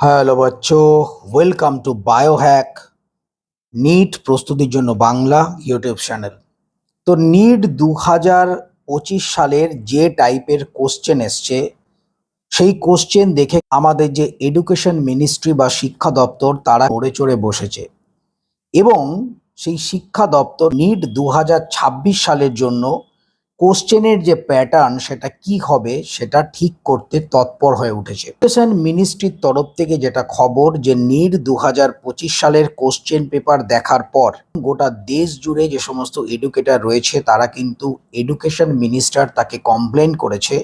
Hello বাচ্চো welcome to Biohack NEET প্রস্তুতির জন্য বাংলা ইউটিউব চ্যানেল তো নিট দু হাজার পঁচিশ সালের যে টাইপের কোশ্চেন এসছে, সেই কোশ্চেন দেখে আমাদের যে এডুকেশন মিনিস্ট্রি বা শিক্ষা দপ্তর তারা নড়ে চড়ে বসেছে। এবং সেই শিক্ষা দপ্তর নিট দু হাজার ছাব্বিশ সালের জন্য কোশ্চেনের যে প্যাটার্ন সেটা কি হবে সেটা ঠিক করতে তৎপর হয়ে উঠেছে। এডুকেশন মিনিস্ট্রির তরফ থেকে যেটা খবর যে নিট দু হাজার পঁচিশ সালের কোশ্চেন পেপার দেখার পর গোটা দেশ জুড়ে যে সমস্ত এডুকেটার রয়েছে তারা কিন্তু এডুকেশন মিনিস্টার তাকে কমপ্লেন করেছে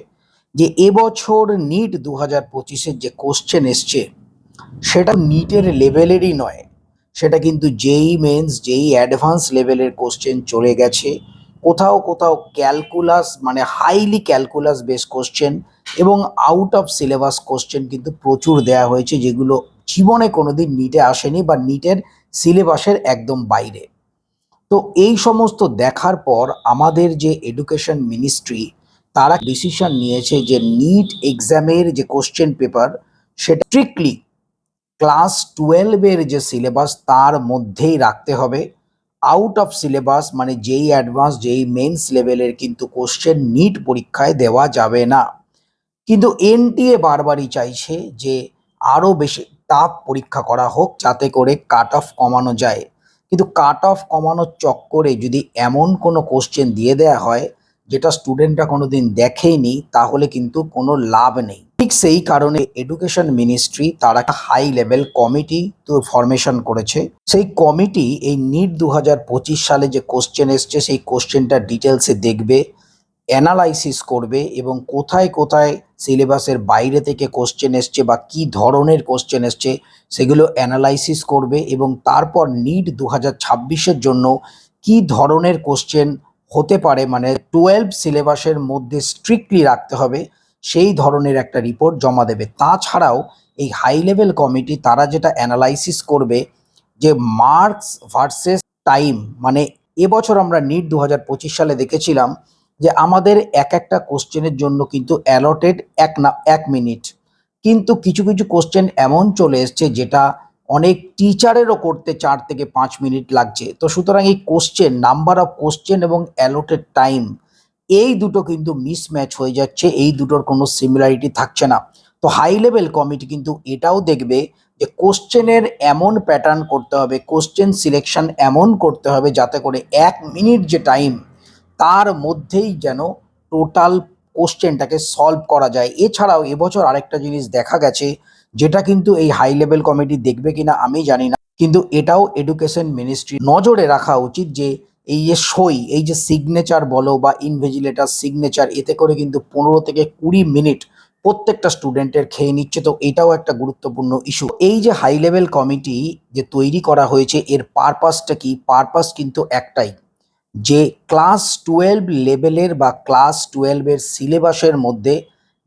যে এবছর নিট দু হাজার পঁচিশের যে কোশ্চেন এসছে সেটা নিটের লেভেলেরই নয়। সেটা কিন্তু যেই মেন্স যেই অ্যাডভান্স লেভেলের কোশ্চেন চলে গেছে। কোথাও কোথাও ক্যালকুলাস মানে হাইলি ক্যালকুলাস বেস কোশ্চেন এবং আউট অফ সিলেবাস কোশ্চেন কিন্তু প্রচুর দেয়া হয়েছে, যেগুলো জীবনে কোনোদিন নিটে আসেনি বা নিটের সিলেবাসের একদম বাইরে। তো এই সমস্ত দেখার পর আমাদের যে এডুকেশন মিনিস্ট্রি তারা ডিসিশন নিয়েছে যে নিট এক্সামের যে কোশ্চেন পেপার সেটা স্ট্রিক্টলি ক্লাস টুয়েলভের যে সিলেবাস তার মধ্যেই রাখতে হবে। আউট অফ সিলেবাস মানে যেই অ্যাডভান্স যেই মেন্স লেভেলের কিন্তু কোশ্চেন নিট পরীক্ষায় দেওয়া যাবে না। কিন্তু এনটিএ বারবারই চাইছে যে আরও বেশি টাফ পরীক্ষা করা হোক, যাতে করে কাট অফ কমানো যায়। কিন্তু কাট অফ কমানোর চক্করে যদি এমন কোনো কোশ্চেন দিয়ে দেয়া হয়, যেটা স্টুডেন্টরা কোনোদিন দেখেইনি, তাহলে কিন্তু কোনো লাভ নেই। ঠিক সেই কারণে এডুকেশন মিনিস্ট্রি তারা একটা হাই লেভেল কমিটি তো ফরমেশন করেছে। সেই কমিটি এই নিট দু হাজার পঁচিশ সালে যে কোশ্চেন এসছে, সেই কোশ্চেনটা ডিটেলসে দেখবে অ্যানালাইসিস করবে এবং কোথায় কোথায় সিলেবাসের বাইরে থেকে কোশ্চেন এসছে বা কি ধরনের কোশ্চেন এসছে, সেগুলো অ্যানালাইসিস করবে এবং তারপর নিট দু হাজার জন্য কি ধরনের কোশ্চেন হতে পারে মানে টুয়েলভ সিলেবাসের মধ্যে স্ট্রিক্টলি রাখতে হবে। সেই ধরনের একটা রিপোর্ট জমা দেবে। তাছাড়াও এই হাই লেভেল কমিটি তারা যেটা অ্যানালাইসিস করবে যে মার্কস ভার্সেস টাইম মানে এবছর আমরা নিট দু হাজার পঁচিশ সালে দেখেছিলাম যে আমাদের এক একটা কোশ্চেনের জন্য কিন্তু অ্যালটেড এক না, এক মিনিট কিন্তু কিছু কিছু কোশ্চেন এমন চলে এসছে যেটা অনেক টিচারেরও করতে চার থেকে পাঁচ মিনিট লাগছে। তো সুতরাং এই কোশ্চেন নাম্বার অফ কোশ্চেন এবং অ্যালোটেড টাইম এই দুটো কিন্তু মিসম্যাচ হয়ে যাচ্ছে, এই দুটোর কোনো সিমিলারিটি থাকছে না। তো হাই লেভেল কমিটি কিন্তু এটাও দেখবে যে কোশ্চেনের এমন প্যাটার্ন করতে হবে কোশ্চেন সিলেকশন এমন করতে হবে যাতে করে এক মিনিট যে টাইম তার মধ্যেই যেন টোটাল কোশ্চেনটাকে সলভ করা যায়। এছাড়াও এবছর আরেকটা জিনিস দেখা গেছে, যেটা কিন্তু এই হাই লেভেল কমিটি দেখবে কিনা আমি জানি না, কিন্তু এটাও এডুকেশন মিনিস্ট্রি নজরে রাখা উচিত যে এই যে সই, এই যে সিগনেচার বলো বা ইনভেজিলেটার সিগনেচার এতে করে কিন্তু পনেরো থেকে কুড়ি মিনিট প্রত্যেকটা স্টুডেন্টের খেয়ে নিচ্ছে। তো এটাও একটা গুরুত্বপূর্ণ ইস্যু এই যে হাই লেভেল কমিটি যে তৈরি করা হয়েছে, এর পারপাসটা কি? পারপাস কিন্তু একটাই, যে ক্লাস টুয়েলভ লেভেলের বা ক্লাস টুয়েলভের সিলেবাসের মধ্যে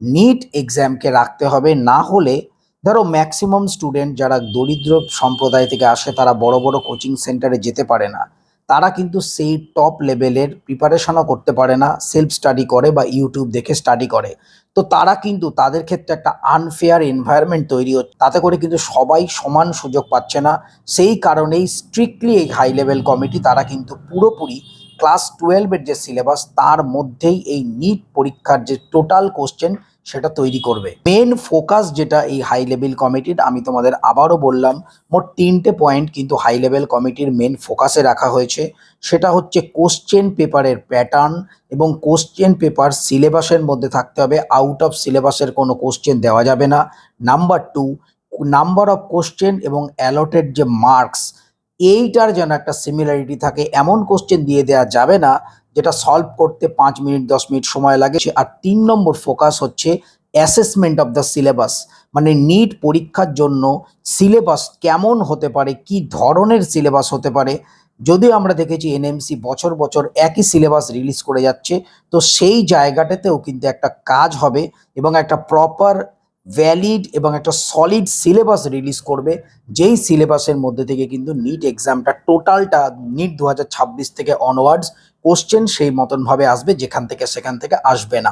নিট এক্সামকে রাখতে হবে। না হলে ধরো ম্যাক্সিমাম স্টুডেন্ট যারা দরিদ্র সম্প্রদায় থেকে আসে, তারা বড় বড় কোচিং সেন্টারে যেতে পারে না। তারা কিন্তু সেই টপ লেভেলের প্রিপারেশনও করতে পারে না সেলফ স্টাডি করে বা ইউটিউব দেখে স্টাডি করে। তো তারা কিন্তু তাদের ক্ষেত্রে একটা আনফেয়ার এনভায়রনমেন্ট তৈরি হচ্ছে। তাতে করে কিন্তু সবাই সমান সুযোগ পাচ্ছে না। সেই কারণেই স্ট্রিক্টলি এই হাই লেভেল কমিটি তারা কিন্তু পুরোপুরি ক্লাস টুয়েলভের যে সিলেবাস, তার মধ্যেই এই নিট পরীক্ষার যে টোটাল কোশ্চেন সেটা তৈরি করবে। মেন ফোকাস যেটা এই হাই লেভেল কমিটির আমি তোমাদের আবারও বললাম, মোট তিনটে পয়েন্ট কিন্তু হাই লেভেল কমিটির মেন ফোকাসে রাখা হয়েছে। সেটা হচ্ছে কোশ্চেন পেপারের প্যাটার্ন এবং কোশ্চেন পেপার সিলেবাসের মধ্যে থাকতে হবে। আউট অফ সিলেবাসের কোনো কোশ্চেন দেওয়া যাবে না। Number two number of question এবং অ্যালটেড যে মার্কস এইটার যেন একটা সিমিলারিটি থাকে, এমন কোশ্চেন দিয়ে দেওয়া যাবে না, যেটা সলভ করতে পাঁচ মিনিট, দশ মিনিট সময় লাগে। আর তিন নম্বর ফোকাস হচ্ছে অ্যাসেসমেন্ট অফ দ্য সিলেবাস মানে নিট পরীক্ষার জন্য সিলেবাস কেমন হতে পারে, কি ধরনের সিলেবাস হতে পারে। যদিও আমরা দেখেছি এনএমসি বছর বছর একই সিলেবাস রিলিজ করে যাচ্ছে, তো সেই জায়গাটাতেও কিন্তু একটা কাজ হবে এবং একটা প্রপার ভ্যালিড এবং একটা সলিড সিলেবাস রিলিজ করবে, যেই সিলেবাসের মধ্যে থেকে কিন্তু নিট এক্সামটা টোটালটা নিট দু হাজার ছাব্বিশ থেকে অনওয়ার্ডস কোশ্চেন সেই মতনভাবে আসবে, যেখান থেকে সেখান থেকে আসবে না।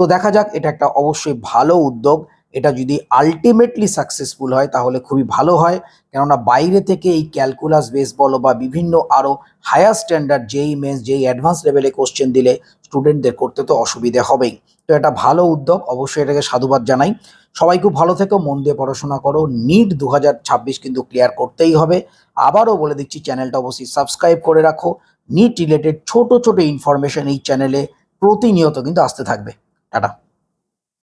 তো দেখা যাক, এটা একটা অবশ্যই ভালো উদ্যোগ। এটা যদি আলটিমেটলি সাকসেসফুল হয়, তাহলে খুবই ভালো হয়। কেননা বাইরে থেকে এই ক্যালকুলাস বেস বলো বা বিভিন্ন আরও higher standard JEE mains JEE advance লেভেলে কোশ্চেন দিলে স্টুডেন্টদের করতে তো অসুবিধে হবেই। তো এটা ভালো উদ্যোগ, অবশ্যই এটাকে সাধুবাদ জানাই। সবাই খুব ভালো থেকো, মন দিয়ে পড়াশোনা করো। নিট দু হাজার ছাব্বিশ কিন্তু ক্লিয়ার করতেই হবে। আবারও বলে দিচ্ছি চ্যানেলটা অবশ্যই সাবস্ক্রাইব করে রাখো। নিট রিলেটেড ছোট ছোট ইনফরমেশন এই চ্যানেলে প্রতিনিয়ত কিন্তু আসতে থাকবে। টাটা।